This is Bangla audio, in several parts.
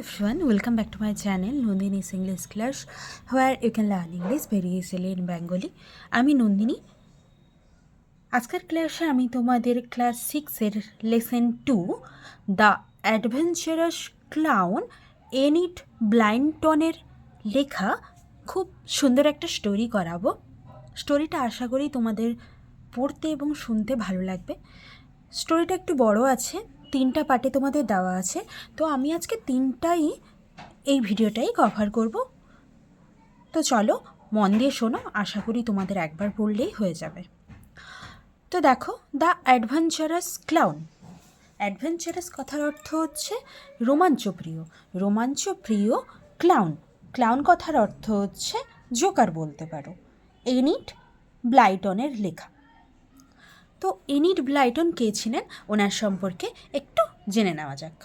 everyone, welcome back to my channel nandini's english class where you can learn english very easily in bengali. আমি নন্দিনী। আজকের ক্লাসে আমি তোমাদের ক্লাস সিক্সের lesson two the adventurous clown Enid ব্লাইন্টনের লেখা খুব সুন্দর একটা স্টোরি করাবো। স্টোরিটা আশা করি তোমাদের পড়তে এবং শুনতে ভালো লাগবে। স্টোরিটা একটু বড় আছে। তিনটা পার্টে তোমাদের দেওয়া আছে। তো আমি আজকে তিনটাই এই ভিডিওটাই কভার করব। তো চলো, মন দিয়ে শোনো, আশা করি তোমাদের একবার পড়লেই হয়ে যাবে। তো দেখো, দ্য অ্যাডভেঞ্চারাস ক্লাউন। অ্যাডভেঞ্চারাস কথার অর্থ হচ্ছে রোমাঞ্চপ্রিয়। রোমাঞ্চপ্রিয় ক্লাউন। ক্লাউন কথার অর্থ হচ্ছে, জোকার বলতে পারো। এনিট ব্লাইটনের লেখা। তো এনিড ব্লাইটন কে ছিলেন? ওনার সম্পর্কে একটু জেনে নেওয়া যাক।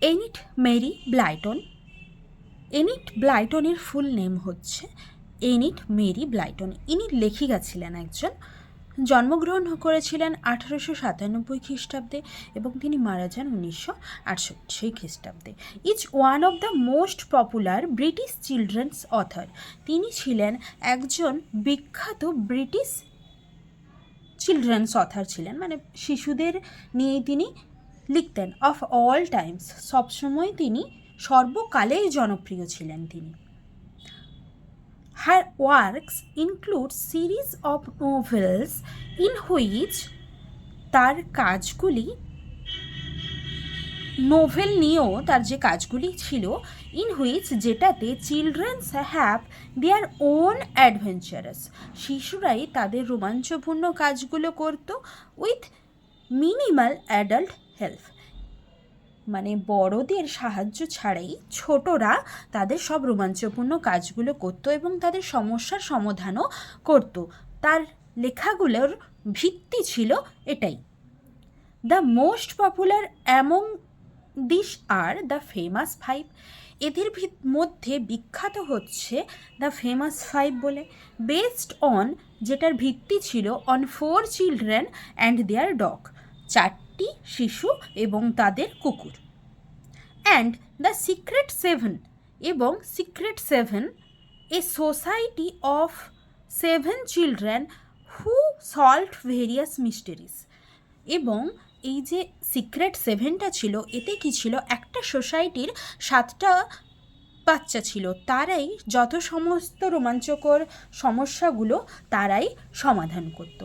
Enid Mary Blyton. এনিট ব্লাইটনের ফুল নেম হচ্ছে এনিট মেরি ব্লাইটন। ইনি লেখিকা ছিলেন একজন। জন্মগ্রহণ করেছিলেন আঠারোশো সাতানব্বই খ্রিস্টাব্দে এবং তিনি মারা যান উনিশশো আটষট্টি খ্রিস্টাব্দে। Is one of the most popular British children's author তিনি ছিলেন একজন বিখ্যাত ব্রিটিশ চিলড্রেন্স অথার ছিলেন। মানে শিশুদের নিয়ে তিনি লিখতেন। অফ অল টাইমস সবসময় তিনি সর্বকালেই জনপ্রিয় ছিলেন তিনি। Her works include series of novels in which তার কাজগুলি নোভেল নিয়েও তার যে কাজগুলি ছিল ইন হুইচ যেটাতে children's have their own adventurous শিশুরাই তাদের রোমাঞ্চপূর্ণ কাজগুলো করত উইথ মিনিমাল অ্যাডাল্ট হেল্প মানে বড়দের সাহায্য ছাড়াই ছোটরা তাদের সব রোমাঞ্চপূর্ণ কাজগুলো করতো এবং তাদের সমস্যার সমাধানও করত। তার লেখাগুলোর ভিত্তি ছিল এটাই। The most popular among this are the famous five এদের মধ্যে বিখ্যাত হচ্ছে দ্য ফেমাস ফাইভ বলে। বেসড অন যেটার ভিত্তি ছিল on four children and their dog চারটি শিশু এবং তাদের কুকুর। অ্যান্ড দ্য সিক্রেট সেভেন এবং secret seven a society of seven children who solve various mysteries এবং এই যে সিক্রেট সেভেনটা ছিল, এতে কি ছিল? একটা সোসাইটির সাতটা বাচ্চা ছিল। তারাই যত সমস্ত রোমাঞ্চকর সমস্যাগুলো তারাই সমাধান করতো।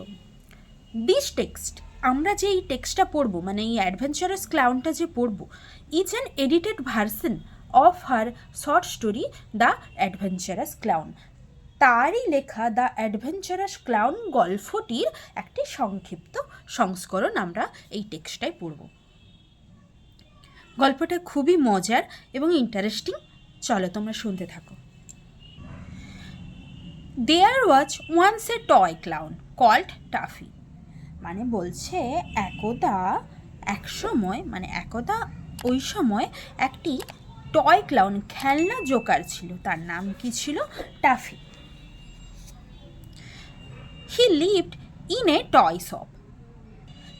দিস টেক্সট আমরা যে এই টেক্সটটা পড়ব মানে এই অ্যাডভেঞ্চারাস ক্লাউনটা যে পড়ব is an edited version of her short story the adventurous clown তারই লেখা দ্য অ্যাডভেঞ্চারাস ক্লাউন গল্পটির একটি সংক্ষিপ্ত সংস্করণ আমরা এই টেক্সটটাই পড়ব। গল্পটা খুবই মজার এবং ইন্টারেস্টিং চলো তোমরা শুনতে থাকো। There was once a toy clown called Tuffy মানে বলছে একদা এক সময় মানে একদা ওই সময় একটি টয় ক্লাউন খেলনা জোকার ছিল। তার নাম কি ছিল? Tuffy. He lived in a toy shop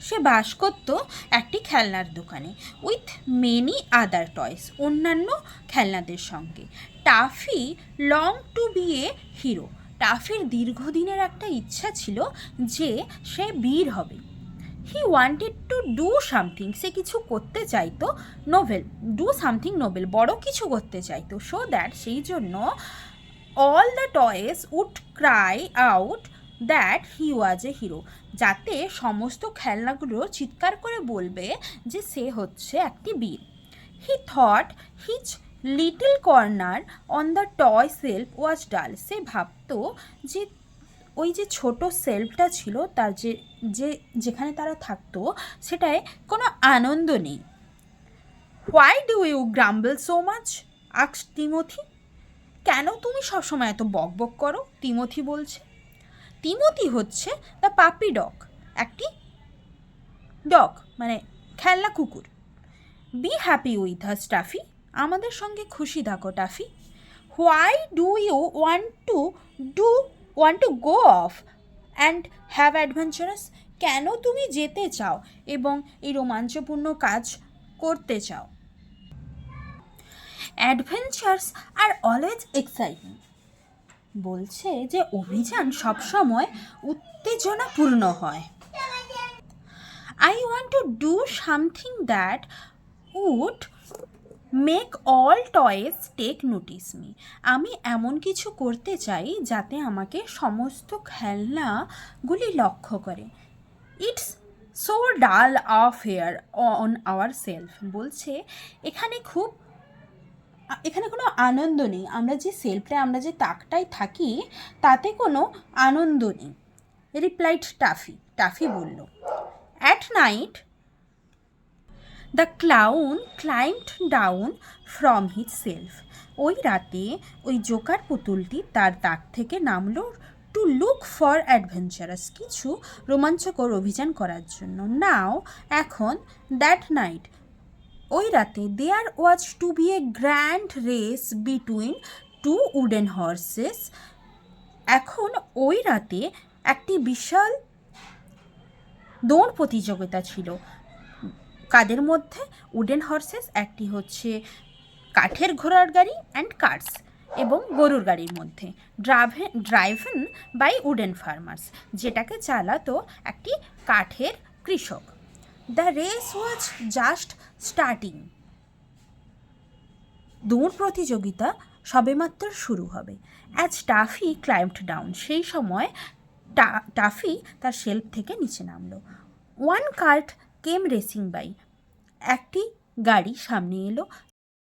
সে বাস করত একটি খেলনার দোকানে উইথ মেনি আদার টয়স অন্যান্য খেলনাদের সঙ্গে। Tuffy longed to be a hero টাফির দীর্ঘদিনের একটা ইচ্ছা ছিল যে সে বীর হবে। He wanted to do something সে কিছু করতে চাইতো নোভেল ডু সামথিং নোভেল বড় কিছু করতে চাইতো। সো দ্যাট সেই জন্য all the toys would cry out that he was a hero যাতে সমস্ত খেলনাগুলো চিৎকার করে বলবে যে সে হচ্ছে একটি বীর। He thought his little corner on the toy shelf was dull সে ভাবতো যে ওই যে ছোট সেলফটা ছিল, তার যে যে, যেখানে তারা থাকতো, সেটায় কোনো আনন্দ নেই। Why do you grumble so much আক্স Timothy কেন তুমি সবসময় এত বক বক করো? তিমথি বলছে। তিমতি হচ্ছে দ্য পাপি ডগ একটি ডগ মানে খেলনা কুকুর। Be happy with us Taffy আমাদের সঙ্গে খুশি থাকো Tuffy why do you want to do want to go off and have adventurous কেন তুমি যেতে চাও এবং এই রোমাঞ্চপূর্ণ কাজ করতে চাও? অ্যাডভেঞ্চার্স আর অলওয়েজ এক্সাইটিং বলছে যে অভিযান সবসময় উত্তেজনাপূর্ণ হয়। I want to do something that would make all toys take notice me আমি এমন কিছু করতে চাই যাতে আমাকে সমস্ত খেলনাগুলি লক্ষ্য করে। It's so dull of here on our shelf বলছে। এখানে খুব, এখানে কোনো আনন্দ নেই। আমরা যে সেলফে আমরা যে তাকটায় থাকি, তাতে কোনো আনন্দ নেই। রিপ্লাইড টাফি টাফি বলল। At night the clown climbed down from his shelf ওই রাতে ওই জোকার পুতুলটি তার তাক থেকে নামলো টু লুক ফর অ্যাডভেঞ্চারাস কিছু রোমাঞ্চকর অভিযান করার জন্য। নাও এখন দ্যাট নাইট ওই রাতে there was to be a grand race between two wooden horses এখন ওই রাতে একটি বিশাল দৌড় প্রতিযোগিতা ছিল। কাদের মধ্যে? উডেন হর্সেস, একটি হচ্ছে কাঠের ঘোড়ার গাড়ি অ্যান্ড কার্স এবং গরুর গাড়ির মধ্যে। Drawn driven by wooden farmers, যেটাকে চালাতো একটি কাঠের কৃষক। The race was just starting দৌড় প্রতিযোগিতা সবেমাত্র শুরু হবে। অ্যাজ টাফি ক্লাইম্বড ডাউন সেই সময় টাফি তার শেল্ফ থেকে নিচে নামলো। One cart came racing by. একটি গাড়ি সামনে এলো।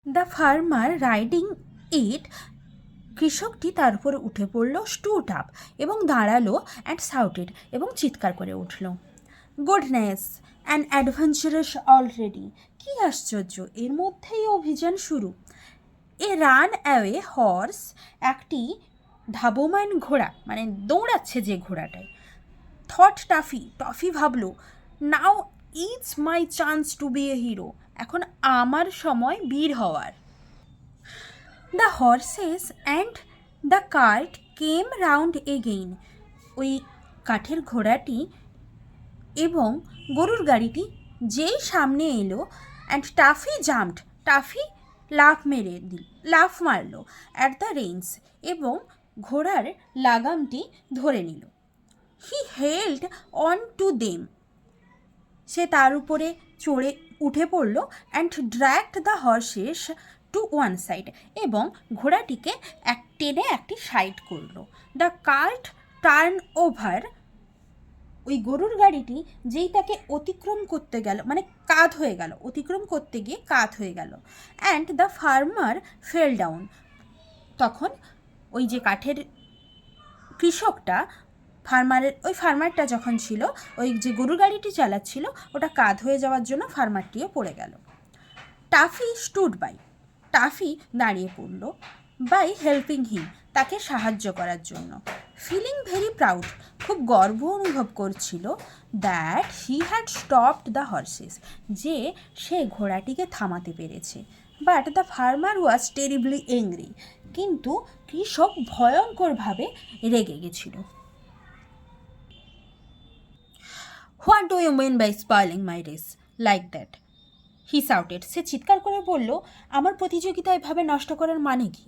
The farmer riding it. কৃষকটি তার উপরে উঠে পড়ল, স্টুট আপ এবং দাঁড়াল অ্যান্ড সাউটেড এবং চিৎকার করে উঠল। গুডনেস অ্যান্ড অ্যাডভেঞ্চারাস অলরেডি কী আশ্চর্য, এর মধ্যেই অভিযান শুরু। এ রান অ্যাওয়ে হর্স, একটি ধাবমান ঘোড়া মানে দৌড়াচ্ছে যে ঘোড়াটায়। থট টাফি, টফি ভাবলো, now it's my chance to be a hero এখন আমার সময় বীর হওয়ার। The horses and the cart came round again ওই কাঠের ঘোড়াটি এবং গরুর গাড়িটি যেই সামনে এলো অ্যান্ড টাফি জাম্পড টাফি লাফ মেরে দিল লাফ মারলো অ্যাট দ্য রেঞ্জ এবং ঘোড়ার লাগামটি ধরে নিল। He held on to them সে তার উপরে চড়ে উঠে পড়ল and dragged the horses to one side এবং ঘোড়াটিকে এক টেনে একটি সাইড করল। দ্য কার্ট টার্ন ওভার ওই গরুর গাড়িটি যেই তাকে অতিক্রম করতে গেল মানে কাত হয়ে গেল, অতিক্রম করতে গিয়ে কাত হয়ে গেল and the farmer fell down তখন ওই যে কাঠের কৃষকটা ফার্মারের, ওই ফার্মারটা যখন ছিল, ওই যে গরু গাড়িটি চালাচ্ছিল, ওটা কাত হয়ে যাওয়ার জন্য ফার্মারটিও পড়ে গেল। টাফি স্টুড বাই, টাফি দাঁড়িয়ে পড়ল, বাই হেল্পিং হিম, তাকে সাহায্য করার জন্য। ফিলিং ভেরি প্রাউড, খুব গর্ব অনুভব করছিল that he had stopped the horses, যে সে ঘোড়াটিকে থামাতে পেরেছে। But the farmer was terribly angry, কিন্তু কৃষক ভয়ঙ্করভাবে রেগে গেছিল। What do you mean by spoiling my race like that. He shouted. সে চিৎকার করে বলল, আমার প্রতিযোগিতা এভাবে নষ্ট করার মানে কি?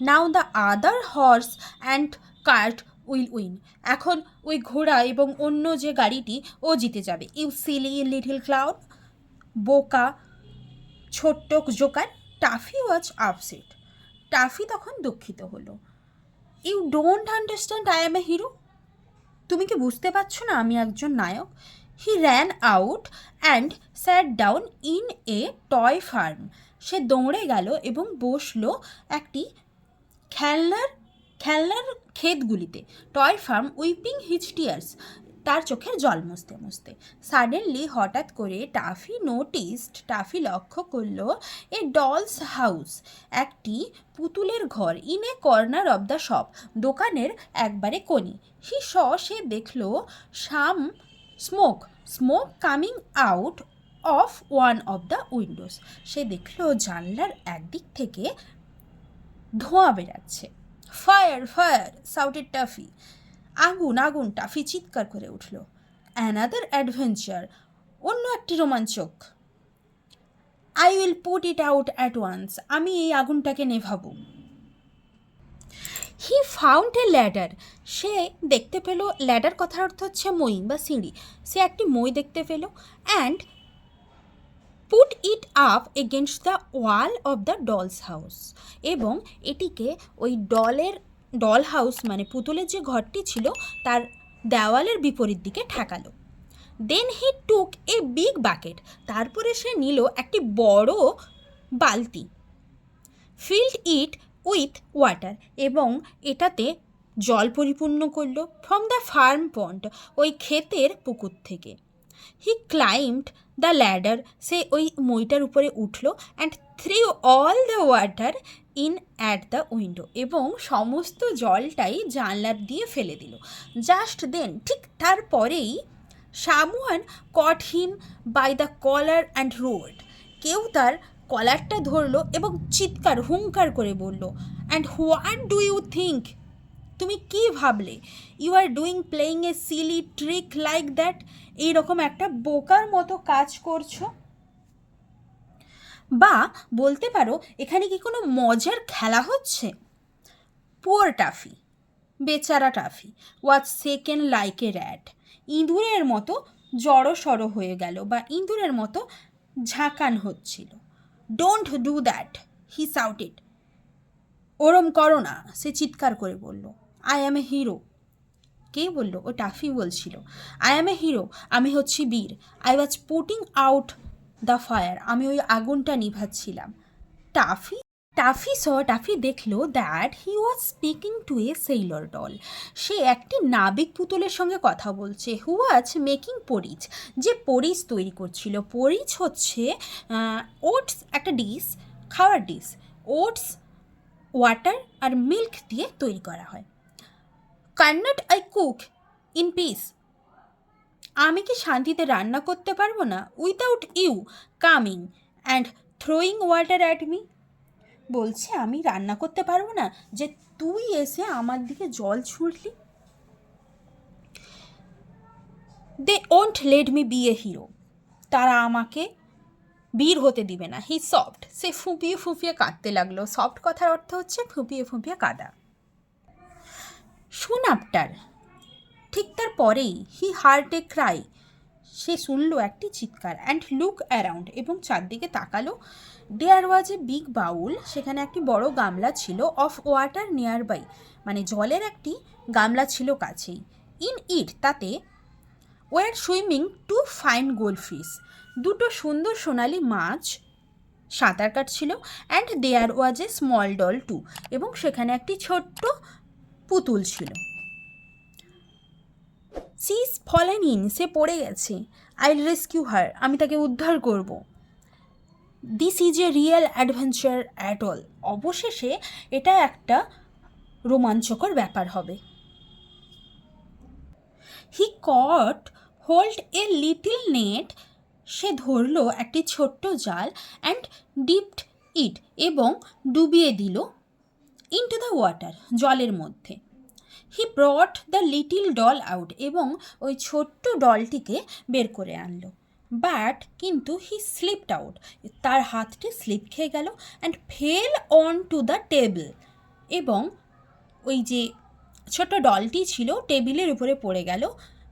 Now the other horse and cart will win. এখন ওই ঘোড়া এবং অন্য যে গাড়িটি, ও জিতে যাবে। ইউ সিলি লিটল ক্লাউড বোকা, ছোট্ট Joker, toffee was upset. Toffee তখন দুঃখিত হলো। You don't understand, I am a hero? তুমি কি বুঝতে পারছ না আমি একজন নায়ক? He ran out and sat down in a toy farm সে দৌড়ে গেল এবং বসল একটি খেলনার খেলনার ক্ষেতগুলিতে। Toy farm weeping his tears তার চোখের জল মুছতে মুছতে। সাডেনলি হঠাৎ করে টাফি নোটিসড টাফি লক্ষ্য করল এ ডলস হাউস একটি পুতুলের ঘর in a corner of the shop দোকানের একবারে কোণে। হি স, সে দেখল some smoke smoke coming out of one of the windows সে দেখল জানলার একদিক থেকে ধোঁয়া বেরাচ্ছে। ফায়ার ফায়ার সাউটেড টাফি আগুন আগুন টাফি চিৎকার করে উঠল। অ্যানাদার অ্যাডভেঞ্চার অন্য একটি রোমাঞ্চক। I will put it out at once আমি এই আগুনটাকে নেভাবো। হি ফাউন্ড এ ল্যাডার সে দেখতে পেল ল্যাডার কথার অর্থ হচ্ছে মই বা সিঁড়ি। সে একটি মই দেখতে পেল and put it up against the wall of the doll's house এবং এটিকে ওই ডলের ডল হাউস মানে পুতুলের যে ঘরটি ছিল, তার দেওয়ালের বিপরীত দিকে ঠেকালো। দেন হি টুক এ বিগ বাকেট তারপরে সে নিল একটি বড় বালতি। ফিল্ড ইট উইথ ওয়াটার এবং এটাতে জল পরিপূর্ণ করল ফ্রম দ্য ফার্ম পন্ড ওই ক্ষেতের পুকুর থেকে। হি ক্লাইম্বড দ্য ল্যাডার সে ওই মইটার উপরে উঠল and threw all the water in at the window এবং সমস্ত জলটাই জানলার দিয়ে ফেলে দিল। জাস্ট দেন ঠিক তারপরেই someone caught him by the collar and roared কেউ তার কলারটা ধরলো এবং চিৎকার, হুঙ্কার করে বলল and what do you think তুমি কি ভাবলে? You are doing playing a silly trick like that এইরকম একটা বোকার মতো কাজ করছ? বা বলতে পারো, এখানে কি কোনো মজার খেলা হচ্ছে? পুয়ার টাফি, বেচারা Tuffy was second like a rat ইঁদুরের মতো জড়ো সড়ো হয়ে গেল বা ইঁদুরের মতো ঝাঁকান হচ্ছিল। Don't do that he shouted ওরম করো না, সে চিৎকার করে বলল আই অ্যাম এ হিরো কে বলল? ও টাফি বলছিল আই অ্যাম এ হিরো আমি হচ্ছি বীর। I was putting out the fire. আমি ওই আগুনটা নিভাচ্ছিলাম। টাফি টাফি স টাফি দেখল that he was speaking to a sailor doll সে একটি নাবিক পুতুলের সঙ্গে কথা বলছে হু ওয়াজ মেকিং পরিচ যে পরিচ তৈরি করছিল। পরিচ হচ্ছে ওটস একটা ডিশ খাওয়ার ডিশ ওটস ওয়াটার আর মিল্ক দিয়ে তৈরি করা হয়। Cannot I cook in peace আমি কি শান্তিতে রান্না করতে পারব না? Without you coming and throwing water at me বলছে, আমি রান্না করতে পারব না? যে তুই এসে আমার দিকে জল ছুটলি they won't let me be a hero তারা আমাকে বীর হতে দিবে না। হি সফট সে ফুঁপিয়ে ফুঁপিয়ে কাঁদতে লাগল। সফট কথার অর্থ হচ্ছে ফুঁপিয়ে ফুঁপিয়ে কাঁদা। শুন, আফটার। ঠিক তার পরেই হি হার্ট এ ক্রাই সে শুনল একটি চিৎকার অ্যান্ড লুক অ্যারাউন্ড এবং চারদিকে তাকালো। দেয়ার ওয়াজ এ বিগ বাউল সেখানে একটি বড় গামলা ছিল অফ ওয়াটার নিয়ার বাই মানে জলের একটি গামলা ছিল কাছেই। ইন ইট তাতে were swimming two fine gold fish দুটো সুন্দর সোনালি মাছ, সাঁতার কাটছিল and there was a small doll too এবং সেখানে একটি ছোট্ট পুতুল ছিল। সিজ ফলেন ইন সে পড়ে গেছে। আই রেস্কিউ হার আমি তাকে উদ্ধার করব। This is a real adventure at all অবশেষে এটা একটা রোমাঞ্চকর ব্যাপার হবে। He caught hold a little net সে ধরলো একটি ছোট্ট জাল অ্যান্ড ডিপড ইট এবং ডুবিয়ে দিল ইনটু দ্য ওয়াটার জলের মধ্যে। He brought the little doll out এবং ওই ছোট্ট ডলটিকে বের করে আনলো। বাট কিন্তু হি স্লিপড আউট তার হাতটি স্লিপ খেয়ে গেল and fell on to the table এবং ওই যে ছোট ডলটি ছিল, টেবিলের উপরে পড়ে গেল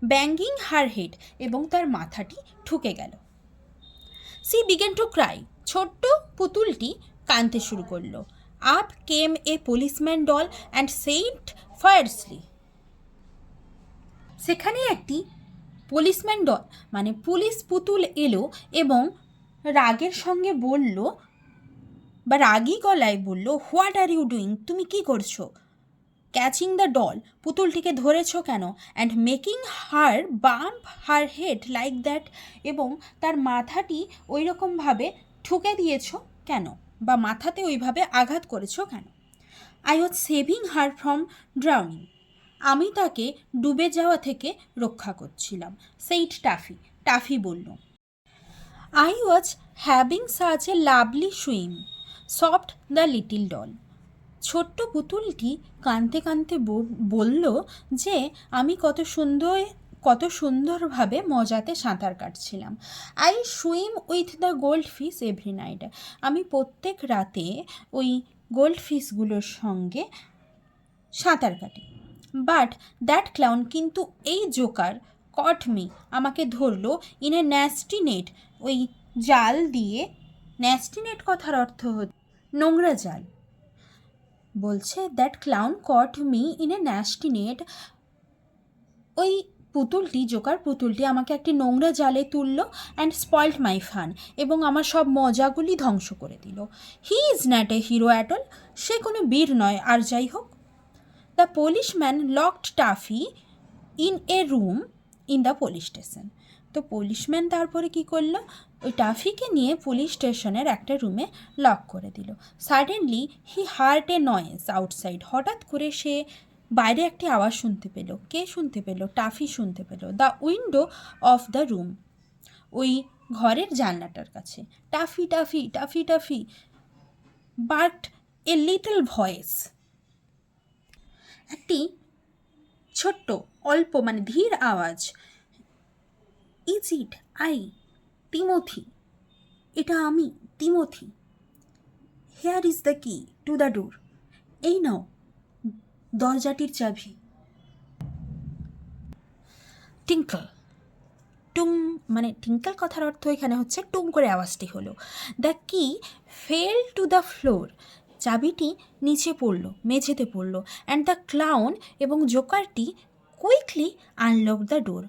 ব্যাঙ্গিং হার হেড এবং তার মাথাটি ঠুকে গেল। সি বিগেন টু ক্রাই ছোট্ট পুতুলটি কাঁদতে শুরু করল। Up came a policeman doll and said fiercely সেখানে একটি পুলিশম্যান ডল মানে পুলিশ পুতুল এলো এবং রাগের সঙ্গে বলল বা রাগী গলায় বলল হোয়াট আর ইউ ডুইং তুমি কি করছ? ক্যাচিং দ্য ডল পুতুলটিকে ধরেছো কেন? And making her bump her head like that এবং তার মাথাটি ওই রকমভাবে ঠুকে দিয়েছ কেন? বা মাথাতে ওইভাবে আঘাত করেছ কেন? I was saving her from drowning আমি তাকে ডুবে যাওয়া থেকে রক্ষা করছিলাম সেইট টাফি টাফি বলল। I was having such a lovely swim sobbed the little doll ছোট্ট পুতুলটি কাঁদতে ব- বলল যে, আমি কত সুন্দর কত সুন্দরভাবে মজাতে সাঁতার কাটছিলাম। I swim with the gold fish every night আমি প্রত্যেক রাতে ওই গোল্ড ফিশগুলোর সঙ্গে সাঁতার কাটি। বাট দ্যাট ক্লাউন কিন্তু এই জোকার কট মি আমাকে ধরলো ইন এ ন্যাস্টি নেট ওই জাল দিয়ে। ন্যাস্টি নেট কথার অর্থ হচ্ছে নোংরা জাল। বলছে that clown caught me in a nasty net ওই পুতুলটি, জোকার পুতুলটি আমাকে একটি নোংরা জালে তুললো অ্যান্ড স্পয়েল্ড মাই ফান এবং আমার সব মজাগুলি ধ্বংস করে দিল। He is not a hero at all সে কোনো বীর নয়, আর যাই হোক। The policeman locked Tuffy in a room in the police station তো পুলিশম্যান তারপরে কি করল? ওই টাফিকে নিয়ে পুলিশ স্টেশনের একটা রুমে লক করে দিল। Suddenly he heard a noise outside হঠাৎ করে সে বাইরে একটি আওয়াজ শুনতে পেল। কে শুনতে পেল? টাফি শুনতে পেল। The window of the room. ওই ঘরের জানলাটার কাছে। Tuffy Tuffy Tuffy Tuffy. But a little voice. একটি ছোট্ট, অল্প মানে ধীর আওয়াজ। Is it I, Timothy? এটা আমি, Timothy. Here is the key? To the door. এই নাও। দরজাটির চাবি। টিঙ্কল। টুং মানে টিঙ্কল কথার অর্থ এখানে হচ্ছে টুং করে আওয়াজটি হলো। The key fell to the floor. চাবিটি নিচে পড়ল, মেঝেতে পড়ল। অ্যান্ড দ্য ক্লাউন এবং জোকারটি কুইকলি আনলক দ্য ডোর।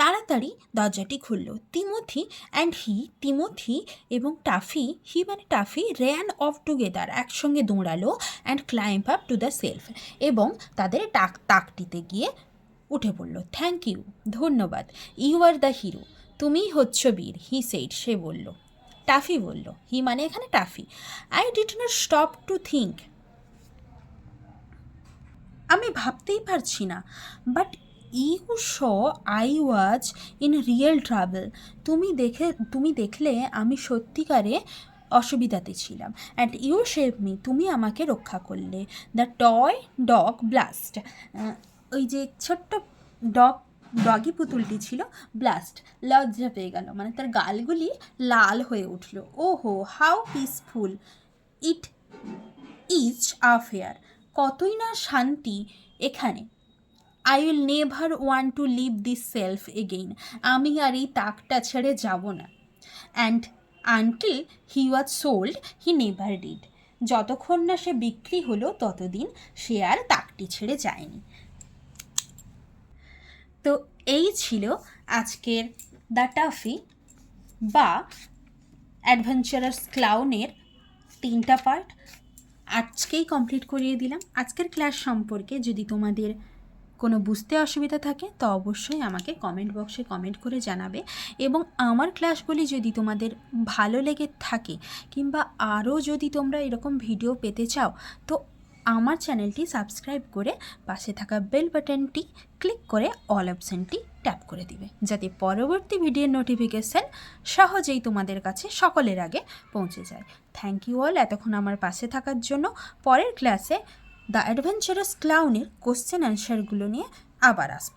তাড়াতাড়ি দরজাটি খুলল। তিমথি অ্যান্ড হি তিমথি এবং টাফি হি মানে টাফি র্যান অফ টুগেদার একসঙ্গে দৌড়ালো and climb up to the shelf এবং তাদের টাক, তাকটিতে গিয়ে উঠে পড়ল। থ্যাংক ইউ ধন্যবাদ ইউ আর দ্য হিরো তুমিই হচ্ছ বীর হি সেইড সে বলল। টাফি বলল হি মানে এখানে toffee. I did not stop to think আমি ভাবতেই পারছি না but you saw I was in real travel. তুমি দেখে, তুমি দেখলে আমি সত্যিকারে অসুবিধাতে ছিলাম। অ্যান্ড ইউ সেভ মি, তুমি আমাকে রক্ষা করলে। The toy dog blast. ওই যে ছোট্ট ডগ, ডগি পুতুলটি ছিল, ব্লাস্ট, লজ্জা পেয়ে গেল। মানে তার গালগুলি লাল হয়ে উঠল। ওহো, how peaceful. It each affair কতই না শান্তি এখানে। I will never want to leave this shelf again আমি আর এই তাকটা ছেড়ে যাব না। And until he was sold he never did যতক্ষণ না সে বিক্রি হলো, ততদিন সে আর তাকটি ছেড়ে যায়নি। তো এই ছিল আজকের দ্য টাফি বা অ্যাডভেঞ্চারাস ক্লাউনের তিনটা পার্ট আজকেই কমপ্লিট করিয়ে দিলাম। আজকের ক্লাস সম্পর্কে যদি তোমাদের কোনো বুঝতে অসুবিধা থাকে, তো অবশ্যই আমাকে কমেন্ট বক্সে কমেন্ট করে জানাবে। এবং আমার ক্লাসগুলি যদি তোমাদের ভালো লেগে থাকে কিংবা আরও যদি তোমরা এরকম ভিডিও পেতে চাও, তো আমার চ্যানেলটি সাবস্ক্রাইব করে পাশে থাকা বেল বাটনটি ক্লিক করে অল অপশানটি ট্যাপ করে দিবে। যাতে পরবর্তী ভিডিওর নোটিফিকেশান সহজেই তোমাদের কাছে সকলের আগে পৌঁছে যায়। থ্যাংক ইউ অল এতক্ষণ আমার পাশে থাকার জন্য। পরের ক্লাসে দ্য অ্যাডভেঞ্চারাস ক্লাউনের কোশ্চেন অ্যান্সারগুলো নিয়ে আবার আসব।